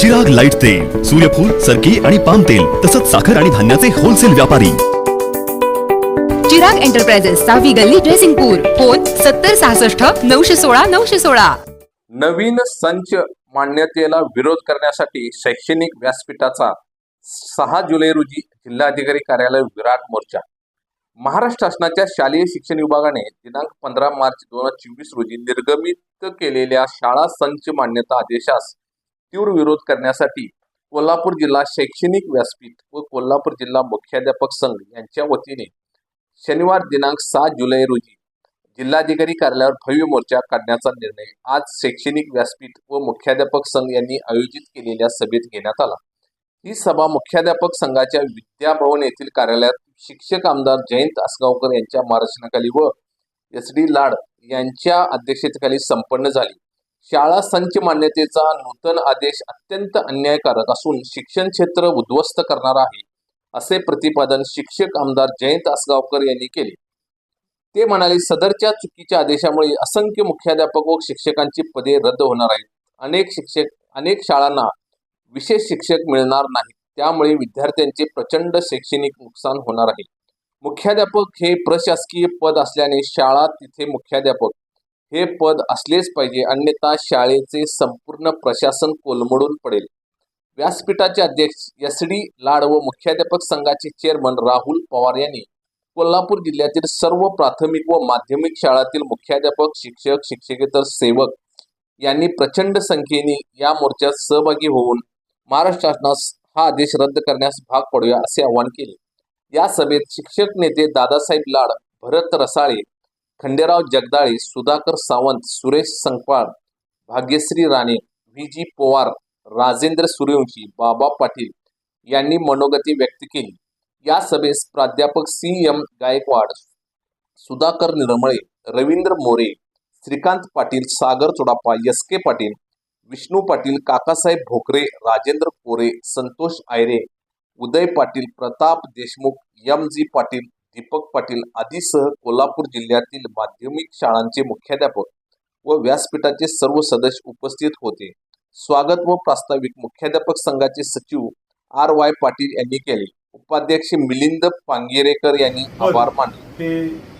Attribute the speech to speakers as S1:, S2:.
S1: Chirag light तेल सूर्यफूल सरकी आणि पाम तेल तसंच साखर आणि धान्याचे होलसेल व्यापारी.
S2: चिराग एंटरप्राइजेस सहावी गल्ली ड्रेसिंगपूर फोन सत्तर सहासष्ट नऊशे सोळा नऊशे सोळा.
S3: नवीन संच मान्यतेला विरोध करण्यासाठी शैक्षणिक व्यासपीठाचा सहा जुलै रोजी जिल्हाधिकारी कार्यालय विराट मोर्चा. महाराष्ट्र शासनाच्या शालेय शिक्षण विभागाने दिनांक पंधरा मार्च दोन हजार चोवीस रोजी निर्गमित केलेल्या शाळा संच मान्यता आदेशास तीव्र विरोध करण्यासाठी कोल्हापूर जिल्हा शैक्षणिक व्यासपीठ व कोल्हापूर जिल्हा मुख्याध्यापक संघ यांच्या वतीने शनिवार दिनांक सात जुलै रोजी जिल्हाधिकारी कार्यालयावर भव्य मोर्चा काढण्याचा निर्णय आज शैक्षणिक व्यासपीठ व मुख्याध्यापक संघ यांनी आयोजित केलेल्या सभेत घेण्यात आला. ही सभा मुख्याध्यापक संघाच्या विद्याभवन येथील कार्यालयात शिक्षक आमदार जयंत आसगावकर यांच्या मार्गदर्शनाखाली व एस डी लाड यांच्या अध्यक्षतेखाली संपन्न झाली. शाळा संच मान्यतेचा नूतन आदेश अत्यंत अन्यायकारक असून शिक्षण क्षेत्र उद्ध्वस्त करणार आहे असे प्रतिपादन शिक्षक आमदार जयंत आसगावकर यांनी केले. ते म्हणाले सदरच्या चुकीच्या आदेशामुळे असंख्य मुख्याध्यापक व शिक्षकांची पदे रद्द होणार आहेत. अनेक शिक्षक अनेक शाळांना विशेष शिक्षक मिळणार नाहीत त्यामुळे विद्यार्थ्यांचे प्रचंड शैक्षणिक नुकसान होणार आहे. मुख्याध्यापक हे प्रशासकीय पद असल्याने शाळा तिथे मुख्याध्यापक. हे पद असलेच पाहिजे अन्यथा शाळेचे संपूर्ण प्रशासन कोलमडून पडेल. व्यासपीठाचे अध्यक्ष एस डी लाड व मुख्याध्यापक संघाचे चेअरमन राहुल पवार यांनी कोल्हापूर जिल्ह्यातील सर्व प्राथमिक व माध्यमिक शाळातील मुख्याध्यापक शिक्षक शिक्षकेतर सेवक यांनी प्रचंड संख्येने या मोर्चात सहभागी होऊन महाराष्ट्र शासनास हा आदेश रद्द करण्यास भाग पडूया असे आवाहन केले. या सभेत शिक्षक नेते दादासाहेब लाड भरत रसाळे खंडेराव जगदाळे सुधाकर सावंत सुरेश संकपाळ भाग्यश्री राणे व्ही जी पवार राजेंद्र सूर्यवंशी बाबा पाटील यांनी मनोगती व्यक्त केली. या सभेस प्राध्यापक C M Gaikwad Sudhakar Nirmale Ravindra More Shrikant Patil Sagar Chodappa S K Patil Vishnu Patil Kakasaheb Bhokare Rajendra Kore Santosh Ayare Uday Patil Pratap Deshmukh M G Patil Deepak Patil आदीसह Kolhapur जिल्ह्यातील माध्यमिक शाळांचे मुख्याध्यापक व व्यासपीठाचे सर्व सदस्य उपस्थित होते. स्वागत व प्रास्ताविक मुख्याध्यापक संघाचे सचिव आर वाय पाटील यांनी केले. उपाध्यक्ष मिलिंद पांगेरेकर यांनी आभार मानले.